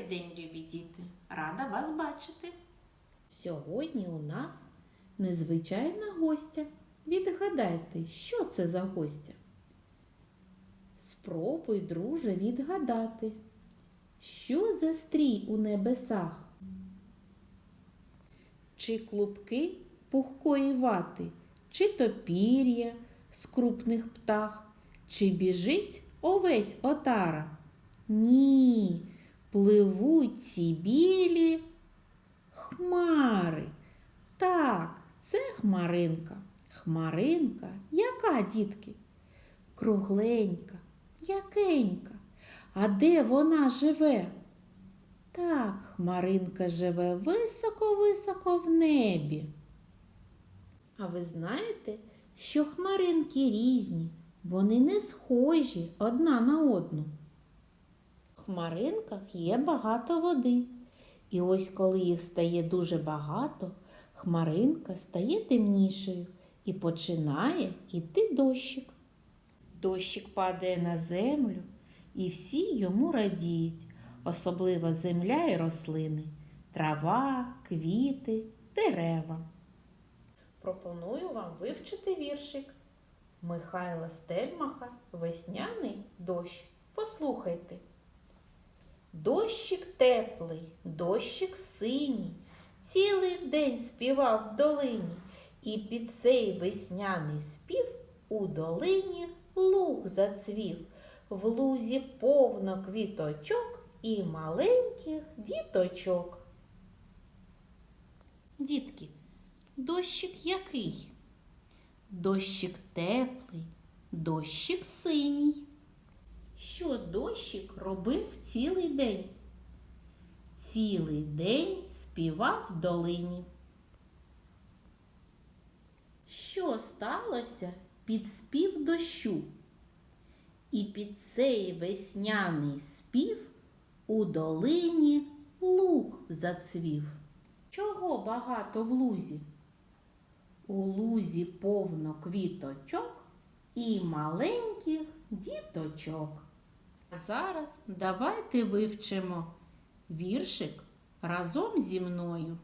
Добрий день, любі діти! Рада вас бачити. Сьогодні у нас незвичайна гостя. Відгадайте, що це за гостя? Спробуй, друже, відгадати, що за стрій у небесах? Чи клубки пухкої вати, чи то пір'я з крупних птах, чи біжить овець отара? Ні, пливуть ці білі хмари. Так, це хмаринка. Хмаринка, яка, дітки? Кругленька, якенька. А де вона живе? Так, хмаринка живе високо-високо в небі. А ви знаєте, що хмаринки різні, вони не схожі одна на одну. Хмаринках є багато води. І ось коли їх стає дуже багато, хмаринка стає темнішою і починає йти дощик. Дощик падає на землю, і всі йому радіють, особливо земля і рослини, трава, квіти, дерева. Пропоную вам вивчити віршик Михайла Стельмаха Весняний дощ. Послухайте. Дощик теплий, дощик синій, цілий день співав в долині, і під цей весняний спів у долині луг зацвів, в лузі повно квіточок і маленьких діточок. Дітки, дощик який? Дощик теплий, дощик синій. Робив цілий день? Цілий день співав в долині. Що сталося під спів дощу? І під цей весняний спів у долині луг зацвів. Чого багато в лузі? У лузі повно квіточок і маленьких діточок. А зараз давайте вивчимо віршик разом зі мною.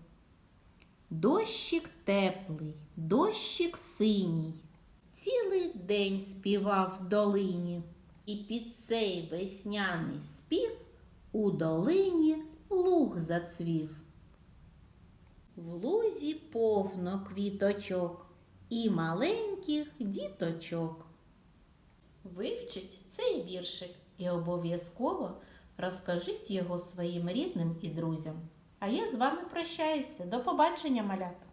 Дощик теплий, дощик синій, цілий день співав в долині, і під цей весняний спів у долині луг зацвів. В лузі повно квіточок і маленьких діточок. Вивчіть цей віршик і обов'язково розкажіть його своїм рідним і друзям. А я з вами прощаюся. До побачення, малята!